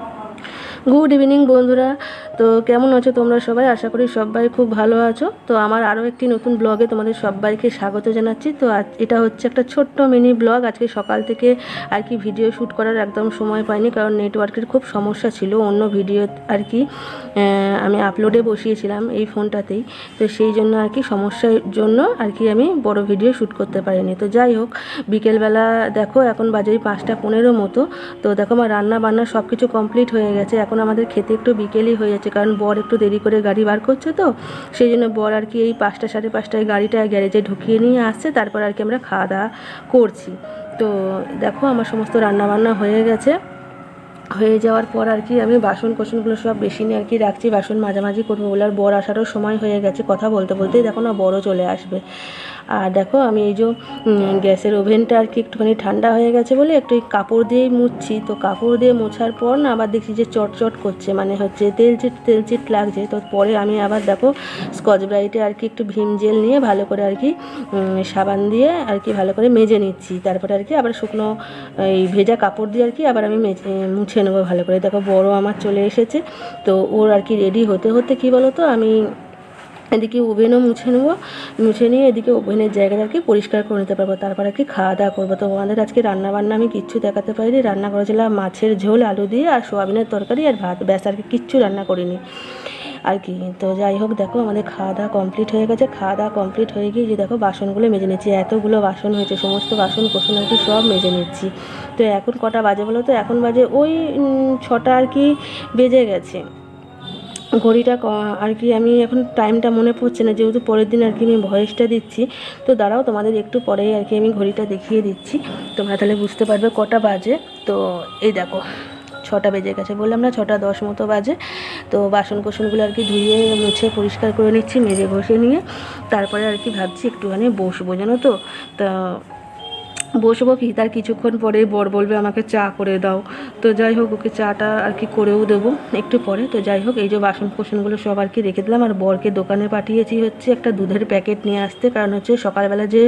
don't want to. Good evening বন্ধুরা। তো কেমন আছো তোমরা সবাই? আশা করি সবাই খুব ভালো আছো। তো আমার আরও একটি নতুন ব্লগে তোমাদের সবাইকে স্বাগত জানাচ্ছি। তো আজ এটা হচ্ছে একটা ছোট্ট মিনি ব্লগ আজকে সকাল থেকে আর কি ভিডিও শ্যুট করার একদম সময় পাইনি, কারণ নেটওয়ার্কের খুব সমস্যা ছিল। অন্য ভিডিও আর কি আমি আপলোডে বসিয়েছিলাম এই ফোনটাতেই তো সেই জন্য আর কি সমস্যার জন্য আর কি আমি বড় ভিডিও শ্যুট করতে পারিনি। তো যাই হোক, বিকেলবেলা দেখো, এখন বাজে পাঁচটা পনেরো মতো। তো দেখো, আমার রান্না বান্না সব কিছু কমপ্লিট হয়ে গেছে। এখন আমাদের খেতে একটু বিকেলই হয়ে যাচ্ছে, কারণ বর একটু দেরি করে গাড়ি বার করছে তো, সেই জন্য বর আর কি এই পাঁচটা সাড়ে পাঁচটায় গাড়িটা গ্যারেজে ঢুকিয়ে নিয়ে আসছে, তারপর আর কি আমরা খাওয়া দাওয়া করছি। তো দেখো আমার সমস্ত রান্না বান্না হয়ে গেছে। হয়ে যাওয়ার পর আর কি আমি বাসন কোসনগুলো সব বেশি নিয়ে আর কি রাখছি, বাসন মাঝামাঝি করব বলে, আর বর আসারও সময় হয়ে গেছে কথা বলতে বলতেই দেখো না বড় চলে আসবে। আর দেখো আমি এই যে গ্যাসের ওভেনটা আর কি একটুখানি ঠান্ডা হয়ে গেছে বলে একটু কাপড় দিয়েই মুছছি। তো কাপড় দিয়ে মোছার পর না আবার দেখছি যে চটচট করছে মানে হচ্ছে তেলচিট তেলচিট লাগছে। তো পরে আমি আবার দেখো স্কচ ব্রাইটে আর কি একটু ভীম জেল নিয়ে ভালো করে আর কি সাবান দিয়ে আর কি ভালো করে মেজে নিচ্ছি। তারপরে আর কি আবার শুকনো, এই ভেজা কাপড় দিয়ে আর কি আবার আমি মেজে মুছে নেব ভালো করে। দেখো বড় আমার চলে এসেছে, তো ওর আর কি রেডি হতে হতে কি বলো তো আমি এদিকে ওভেনও মুছে নেব, মুছে নিয়ে এদিকে ওভেনের জায়গাটা আর কি পরিষ্কার করে নিতে পারব, তারপর আর কি খাওয়া দাওয়া করব। তো আমাদের আজকে রান্না বান্না আমি কিচ্ছু দেখাতে পারিনি, রান্না করেছিলাম মাছের ঝোল, আলু দিয়ে আর সোয়াবিনের তরকারি আর ভাত, ব্যাস আর কি কিচ্ছু রান্না করিনি। আর কি। তো যাই হোক, দেখো আমাদের খাওয়া দাওয়া কমপ্লিট হয়ে গেছে। খাওয়া দাওয়া কমপ্লিট হয়ে গিয়ে যে দেখো বাসনগুলো মেজে নিচ্ছি। এতগুলো বাসন হয়েছে, সমস্ত বাসন কোসন আর কি সব মেজে নিচ্ছি। তো এখন কটা বাজে বলো তো? এখন বাজে ওই ছটা আর কি বেজে গেছে। ঘড়িটা আর কি আমি এখন টাইমটা মনে পড়ছে না, যেহেতু পরের দিন আর কি আমি ভয়েসটা দিচ্ছি। তো দাঁড়াও, তোমাদের একটু পরেই আর কি আমি ঘড়িটা দেখিয়ে দিচ্ছি। তোমরা তাহলে বুঝতে পারবে কটা বাজে। তো এই দেখো। ছটা বেজে গেছে। বললাম, না, ছটা দশ মতো বাজে। তো বাসন কোসনগুলো আর কি ধুয়ে মুছে পরিষ্কার করে নিচ্ছি, মেজে ঘষে নিয়ে। তারপরে আর কি ভাবছি একটুখানি বসবো, জানো তো? তা বসবো কি? তার কিছুক্ষণ পরে বর বলবে, আমাকে চা করে দাও। তো যাই হোক, ওকে চাটা আর কি করেও দেবো একটু পরে। তো যাই হোক, এই যে বাসন কোসনগুলো সব আর কি রেখে দিলাম। আর বরকে দোকানে পাঠিয়েছি হচ্ছে একটা দুধের প্যাকেট নিয়ে আসতে। কারণ হচ্ছে সকালবেলা যে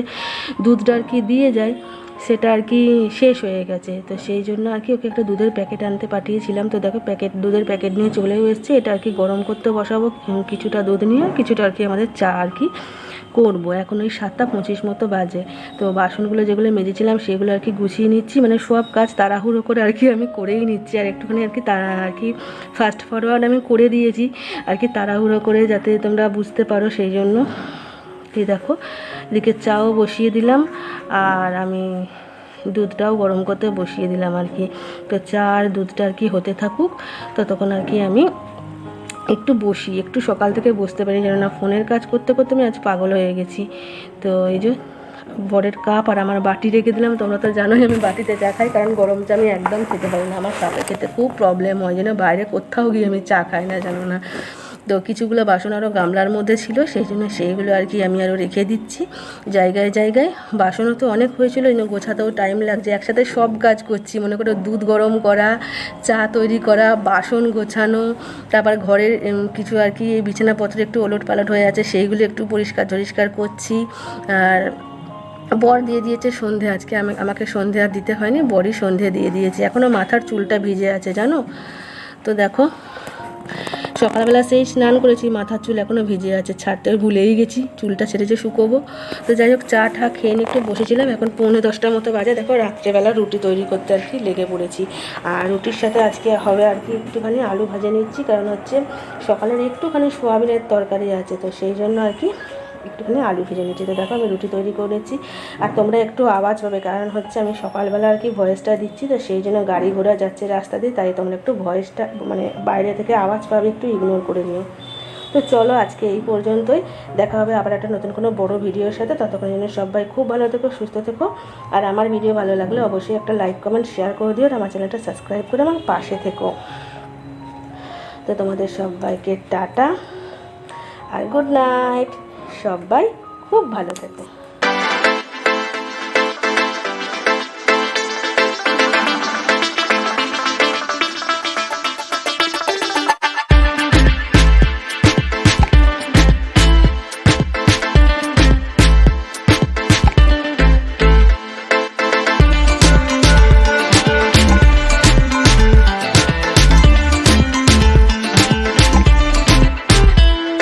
দুধটা আর কি দিয়ে যায় সেটা আর কি শেষ হয়ে গেছে তো সেই জন্য আর কি ওকে একটা দুধের প্যাকেট আনতে পাঠিয়েছিলাম তো দেখো প্যাকেট দুধের প্যাকেট নিয়ে চলেও এসছে এটা আর কি গরম করতে বসাবো কিছুটা দুধ নিয়ে কিছুটা আর কি আমাদের চা আর কি করব এখন ওই সাতটা পঁচিশ মতো বাজে তো বাসনগুলো যেগুলো মেজেছিলাম সেগুলো আর কি গুছিয়ে নিচ্ছি মানে সব কাজ তাড়াহুড়ো করে আর কি আমি করেই নিচ্ছি আর একটুখানি আর কি তাড়া আর কি ফাস্ট ফরওয়ার্ড আমি করে দিয়েছি আর কি তাড়াহুড়ো করে যাতে তোমরা বুঝতে পারো সেই জন্য এই দেখো, এদিকে চাও বসিয়ে দিলাম, আর আমি দুধটাও গরম করতে বসিয়ে দিলাম আর কি। তো চা আর দুধটা আর কি হতে থাকুক, ততক্ষণ আর কি আমি একটু বসি, একটু সকাল থেকে বসতে পারি যেন না ফোনের কাজ করতে করতে আমি আজ পাগল হয়ে গেছি। তো এই যে বরের কাপ আর আমার বাটি রেখে দিলাম, তোমরা তো জানোই আমি বাটিতে চা খাই, কারণ গরম চা আমি একদম খেতে পারি না, আমার কাপে খেতে খুব প্রবলেম হয়, যেন বাইরে কোথাও গিয়ে আমি চা খাই না, জানো না। তো কিছুগুলো বাসন আরও গামলার মধ্যে ছিল, সেই জন্য সেইগুলো আর কি আমি আরও রেখে দিচ্ছি জায়গায় জায়গায়। বাসনও তো অনেক হয়েছিল এই গোছাতেও টাইম লাগছে। একসাথে সব কাজ করছি, মনে করো দুধ গরম করা, চা তৈরি করা, বাসন গোছানো, তারপর ঘরের কিছু আর কি বিছানাপত্র একটু ওলট পালট হয়ে আছে, সেইগুলো একটু পরিষ্কার টরিষ্কার করছি। আর বর দিয়ে দিয়েছে সন্ধে, আজকে আমি, আমাকে সন্ধে আর দিতে হয়নি, বরই সন্ধে দিয়ে দিয়েছে। এখনও মাথার চুলটা ভিজে আছে, জানো? তো দেখো সকালবেলা সেই স্নান করেছি, মাথার চুল এখনও ভিজে আছে, ছাড়তে ভুলেই গেছি, চুলটা ছেড়েছে শুকোবো। তো যাই হোক, চা ঠা খেয়ে নিয়ে একটু বসেছিলাম, এখন পৌনে দশটার মতো বাজে। দেখো, রাত্রেবেলা রুটি তৈরি করতে আর কি লেগে পড়েছি। আর রুটির সাথে আজকে হবে আর কি একটুখানি আলু ভাজে নিচ্ছি, কারণ হচ্ছে সকালের একটুখানি সোয়াবিনের তরকারি আছে, তো সেই জন্য আর কি একটুখানি আলু ভেজে নিচ্ছি। তো দেখো আমি রুটি তৈরি করেছি আর তোমরা একটু আওয়াজ পাবে, কারণ হচ্ছে আমি সকালবেলা আর কি ভয়েসটা দিচ্ছি, তো সেই জন্য গাড়ি ঘোড়া যাচ্ছে রাস্তা দিয়ে, তাই তোমরা একটু ভয়েসটা মানে বাইরে থেকে আওয়াজ পাবে, একটু ইগনোর করে নিও। তো চলো আজকে এই পর্যন্তই, দেখা হবে আবার একটা নতুন কোনো বড় ভিডিওর সাথে ততক্ষণ জন্য সবাই খুব ভালো থেকো, সুস্থ থেকো, আর আমার ভিডিও ভালো লাগলে অবশ্যই একটা লাইক কমেন্ট শেয়ার করে দিও, আর আমার চ্যানেলটা সাবস্ক্রাইব করে আমার পাশে থেকো। তো তোমাদের সবাইকে টাটা, আর গুড নাইট সবাই খুব ভালো থেকো।